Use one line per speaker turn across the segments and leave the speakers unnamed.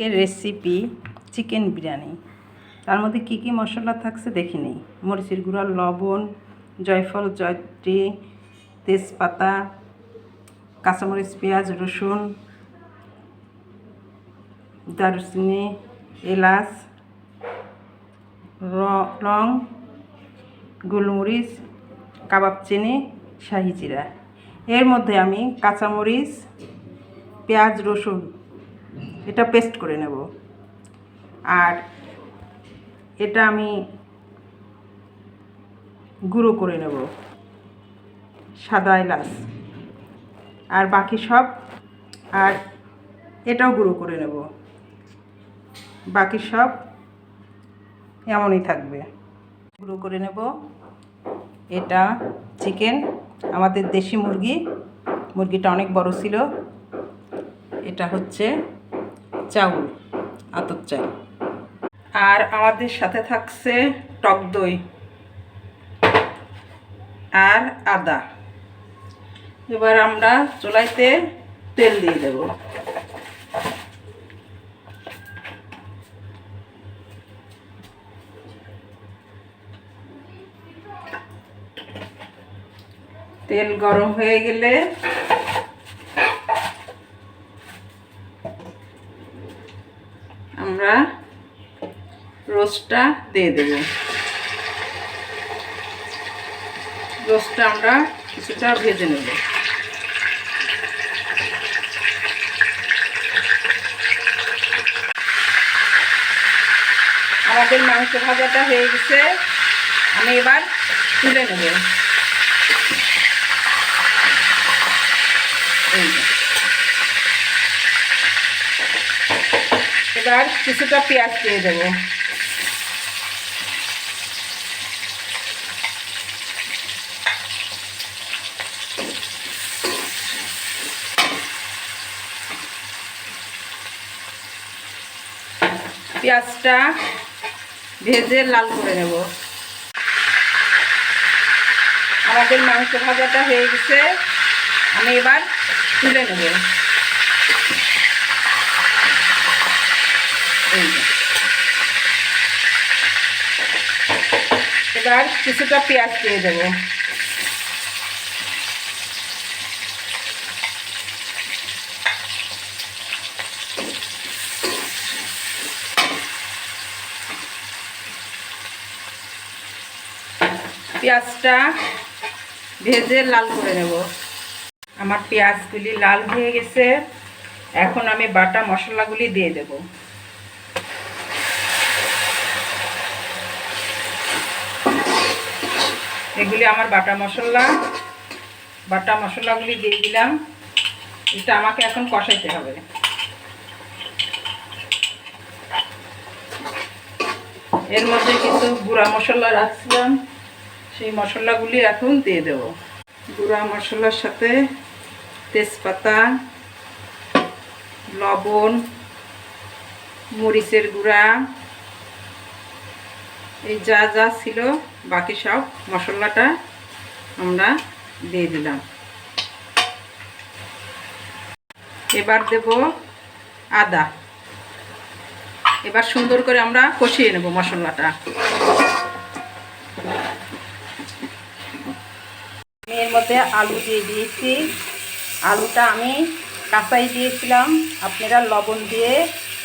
আজকের recipe chicken biryani. তার মধ্যে কী কী মশলা থাকছে দেখে নিই। মরিচের গুঁড়া, লবণ, জয়ফল, জয়ত্রী, তেজপাতা, কাঁচামরিচ, পেঁয়াজ, রসুন, দারুচিনি, এলাচ, র- লং, গোলমরিচ, কাবাব চিনি, শাহি জিরা। এর মধ্যে আমি কাঁচামরিচ, পেঁয়াজ, রসুন এটা পেস্ট করে নেব। আর এটা আমি গুঁড়ো করে নেব। সাদা এলাচ। আর বাকি সব, আর এটাও গুঁড়ো করে নেব। বাকি সব এমনই থাকবে। গুঁড়ো করে নেব। এটা চিকেন আমাদের দেশি মুরগি। মুরগিটা অনেক বড় ছিল। এটা হচ্ছে চাউল, আতপ চাল। আর আমাদের সাথে থাকছে টক দই আর আদা। এবার আমরা চুলাইতে তেল দিয়ে দেব। তেল গরম হয়ে গেলে আমরা রোস্টটা দিয়ে দেব। রোস্টটা আমরা কিছুটা ভেজে নেব। আমাদের মাংস ভাজাটা হয়ে গেছে। আমি এবার তুলে নেব এই যে। এবার কিছুটা পেঁয়াজ দিয়ে দেবো। পেঁয়াজটা ভেজে লাল করে নেব। আমাদের মাংস ভাজাটা হয়ে গেছে। আমি এবার তুলে নেব এই যে। এবার কিছুটা পেঁয়াজ দিয়ে দেবো। পেঁয়াজটা ভেজে লাল করে নেব। আমার পেঁয়াজগুলি লাল হয়ে গেছে। এখন আমি বাটা মশলাগুলি দিয়ে দেব। এগুলি আমার বাটা মশলা। বাটা মশলাগুলি দিয়ে দিলাম। এটা আমাকে এখন কষাইতে হবে। এর মধ্যে কিছু গুঁড়া মশলা রাখছিলাম। সেই মশলাগুলি এখন দিয়ে দেব। গুঁড়া মশলার সাথে তেজপাতা, লবণ, মরিচের গুঁড়া এই যা যা ছিল, বাকি সব মশলাটা আমরা দিয়ে দিলাম। এবার দেব আদা। এবার সুন্দর করে আমরা কষিয়ে নেব মশলাটা। আমি এর মধ্যে আলু দিয়ে দিয়েছি। আলুটা আমি কাঁচাই দিয়েছিলাম। আপনারা লবণ দিয়ে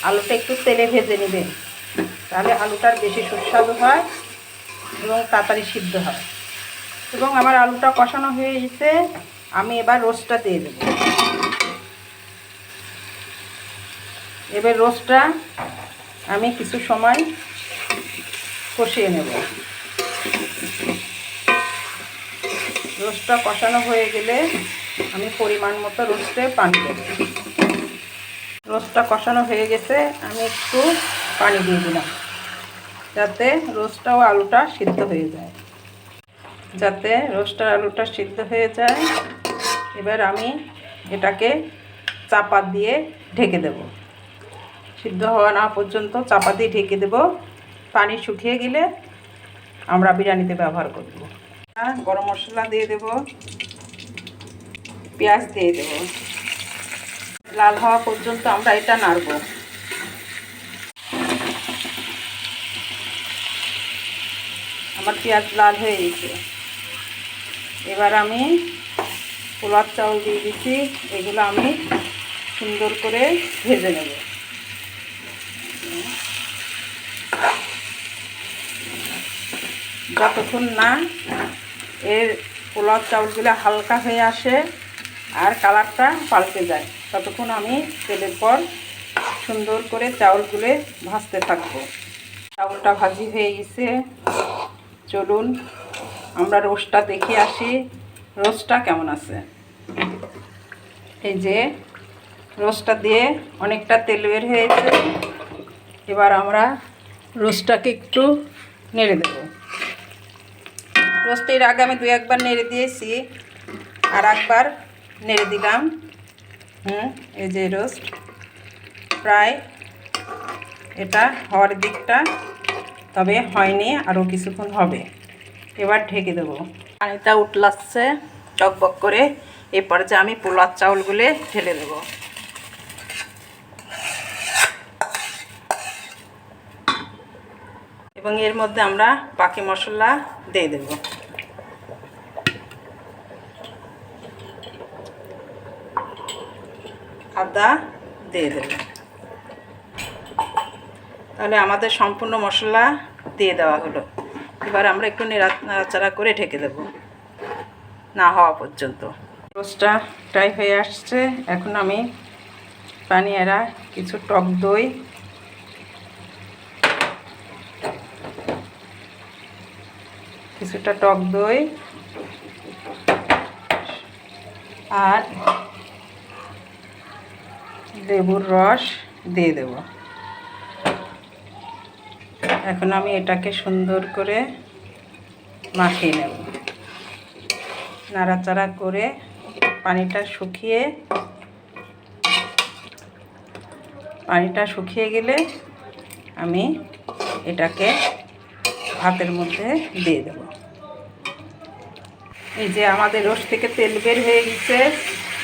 আলুটা একটু তেলে ভেজে নেবেন। তাহলে আলুটার বেশি সুস্বাদু হয় এবং তাড়াতাড়ি সিদ্ধ হয়। এবং আমার আলুটা কষানো হয়ে গেছে আমি এবার রোস্টটা দিয়ে দেবো। এবার রোস্টটা আমি কিছু সময় কষিয়ে নেব। রোস্টটা কষানো হয়ে গেলে আমি পরিমাণ মতো রোস্টে পানি দেব। রোস্টটা কষানো হয়ে গেছে, আমি একটু পানি দিয়ে দিলাম। যাতে রোস্টটাও আলুটা সিদ্ধ হয়ে যায়। যাতে রোস্টার আলুটা সিদ্ধ হয়ে যায়, এবার আমি এটাকে চাপা দিয়ে ঢেকে দেব। সিদ্ধ হওয়া না পর্যন্ত চাপা দিয়ে ঢেকে দেব। পানি শুকিয়ে গেলে আমরা বিরিয়ানিতে ব্যবহার করব। গরম মশলা দিয়ে দেব। পেঁয়াজ দিয়ে দেব। লাল হওয়া পর্যন্ত আমরা এটা নাড়ব। আমার পেঁয়াজ লাল হয়ে গেছে। এবার আমি পোলার চাউল দিয়ে দিচ্ছি এগুলো আমি সুন্দর করে ভেজে নেব। যতক্ষণ না এর পোলার চাউলগুলো হালকা হয়ে আসে আর কালারটা পাল্টে যায়, ততক্ষণ আমি তেলের পর সুন্দর করে চাউলগুলো ভাজতে থাকব। চাউলটা ভাজি হয়ে গেছে। চলুন, আমরা রোস্টটা দেখে আসি। রোস্টটা কেমন আছে? এই যে, রোস্টটা দিয়ে অনেকটা তেল বের হয়েছে। এবার আমরা রোস্টটাকে একটু নেড়ে দেব। রোস্টের আগে আমি দু একবার নেড়ে দিয়েছি, আর একবার নেড়ে দিলাম। হুম, এই যে রোস্ট। প্রায় এটা হওয়ার দিকটা তবে হয়নি আরও কিছুক্ষণ হবে। এবার ঢেকে দেবো। পানিটা উঠলাচ্ছে টকবক করে। এরপরে যে আমি পোলার চাউলগুলো ঢেলে দেবো। এবং এর মধ্যে আমরা বাকি মশলা দিয়ে দেব। আদা দিয়ে দেব। তাহলে আমাদের সম্পূর্ণ মশলা দিয়ে দেওয়া হলো। এবার আমরা একটু নাড়াচাড়া করে ঢেকে দেব। না হওয়া পর্যন্ত। রোস্টটা টাই হয়ে আসছে। এখন আমি পানিয়ারা কিছু টক দই কিছুটা টক দই আর লেবুর রস দিয়ে দেব। এখন আমি এটাকে সুন্দর করে মাখিয়ে নেব। নাড়াচাড়া করে পানিটা শুকিয়ে পানিটা শুকিয়ে গেলে আমি এটাকে ভাতের মধ্যে দিয়ে দেব। এই যে আমাদের রোস থেকে তেল বের হয়ে গেছে,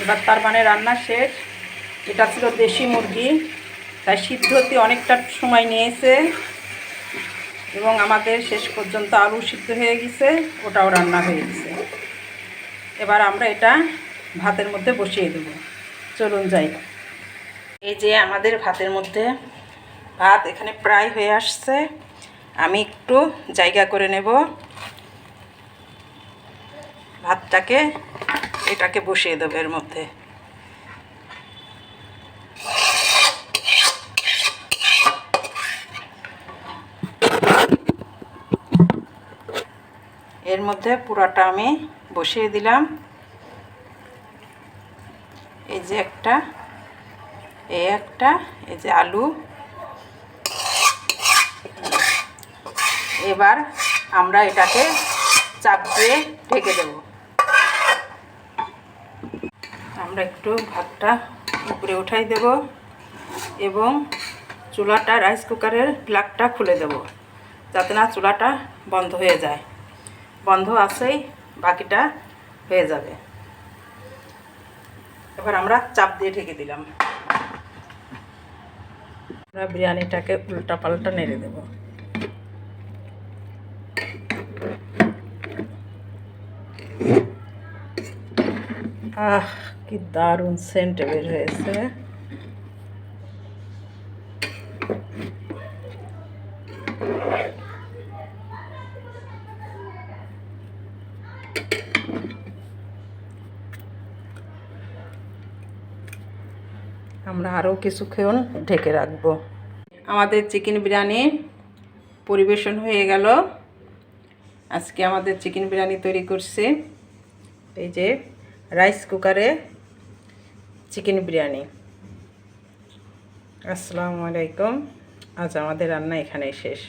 এবার তার মানে রান্না শেষ। এটা ছিল দেশি মুরগি, তাই সিদ্ধ হতে অনেকটা সময় নিয়েছে। এবং আমাদের শেষ পর্যন্ত আলু সিদ্ধ হয়ে গেছে, ওটাও রান্না হয়ে গেছে। এবার আমরা এটা ভাতের মধ্যে বসিয়ে দেব। চলুন যাই। এই যে আমাদের ভাতের মধ্যে ভাত এখানে প্রায় হয়ে আসছে। আমি একটু জায়গা করে নেব। ভাতটাকে, এটাকে বসিয়ে দেবো এর মধ্যে। এর মধ্যে পুরাটা আমি বসিয়ে দিলাম। এই যে একটা, এই একটা, এই যে আলু। এবার আমরা এটাকে চাপ দিয়ে ঢেকে দেব। আমরা একটু ভাতটা উপরে উঠাই দেব এবং চুলাটা রাইস কুকারের প্লাগটা খুলে দেব, যাতে না চুলাটা বন্ধ হয়ে যায়। বন্ধ আছেই, বাকিটা হয়ে যাবে। এবার আমরা চাপ দিয়ে ঢেকে দিলাম। আমরা বিরিয়ানিটাকে উল্টা পাল্টা নেড়ে দেব। আহ, কি দারুণ সেন্ট বের হয়েছে। আমরা আরও কিছুক্ষণ ঢেকে রাখব। আমাদের চিকেন বিরিয়ানি পরিবেশন হয়ে গেল। আজকে আমাদের চিকেন বিরিয়ানি তৈরি করছি। এই যে রাইস কুকারে চিকেন বিরিয়ানি। আসসালামু আলাইকুম। আজ আমাদের রান্না এখানেই শেষ।